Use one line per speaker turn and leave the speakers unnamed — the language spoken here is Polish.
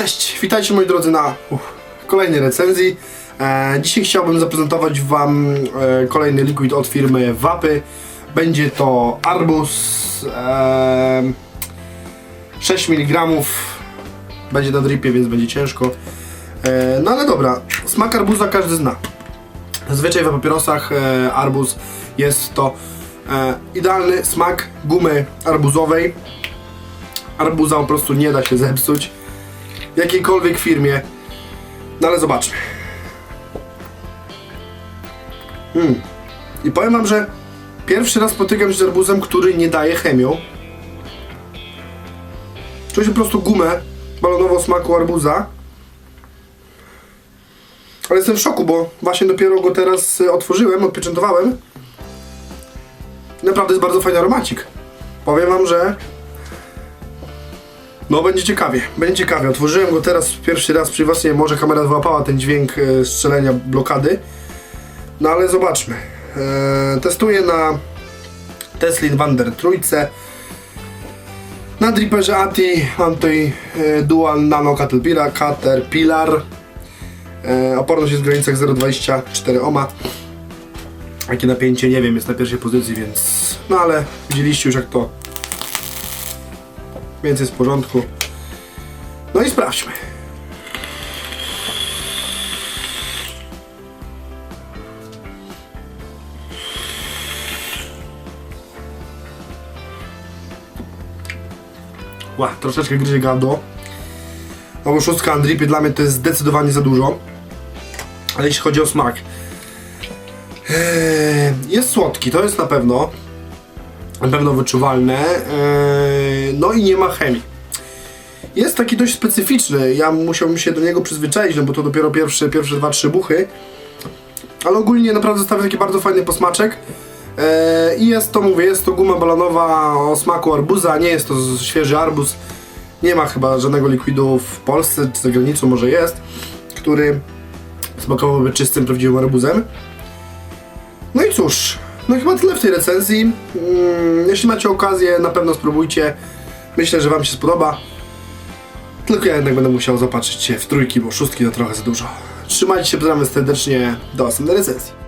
Cześć, witajcie moi drodzy na kolejnej recenzji. E, dzisiaj chciałbym zaprezentować Wam e, kolejny liquid od firmy Wapy. Będzie to arbuz e, 6 mg. Będzie na dripie, więc będzie ciężko. E, no ale dobra, smak arbuza każdy zna. Zazwyczaj w papierosach e, arbuz jest to e, idealny smak gumy arbuzowej. Arbuza po prostu nie da się zepsuć jakiejkolwiek firmie. No ale zobaczmy. Hmm. I powiem wam, że pierwszy raz spotykam się z arbuzem, który nie daje chemią. Czuję po prostu gumę balonową smaku arbuza. Ale jestem w szoku, bo właśnie dopiero go teraz y, otworzyłem, odpieczętowałem. Naprawdę jest bardzo fajny aromacik. Powiem wam, że no będzie ciekawie, będzie ciekawie. Otworzyłem go teraz pierwszy raz przy was, nie wiem, może kamera złapała ten dźwięk e, strzelenia blokady. No ale zobaczmy. E, testuję na Teslin Wander trójce. Na dripperze ATI mam tutaj e, Dual Nano Caterpillar, Caterpillar. E, oporność jest w granicach 0,24 ohma. Jakie napięcie, nie wiem, jest na pierwszej pozycji, więc... No ale widzieliście już jak to więc jest w porządku. No i sprawdźmy. Ła, troszeczkę gryzie gardło. No bo szóstka Andripy dla mnie to jest zdecydowanie za dużo. Ale jeśli chodzi o smak. Eee, jest słodki, to jest na pewno na pewno wyczuwalne. Eee, No i nie ma chemii. Jest taki dość specyficzny. Ja musiałbym się do niego przyzwyczaić, no bo to dopiero pierwsze, pierwsze dwa, trzy buchy. Ale ogólnie naprawdę zostawia taki bardzo fajny posmaczek. Eee, I jest to, mówię, jest to guma balonowa o smaku arbuza. Nie jest to świeży arbuz. Nie ma chyba żadnego likwidu w Polsce, czy za granicą może jest, który smakowałby czystym, prawdziwym arbuzem. No i cóż, no chyba tyle w tej recenzji. Mm, jeśli macie okazję, na pewno spróbujcie. Myślę, że Wam się spodoba. Tylko ja jednak będę musiał zapatrzyć się w trójki, bo szóstki to trochę za dużo. Trzymajcie się, pozdrawiam serdecznie. Do następnej recenzji.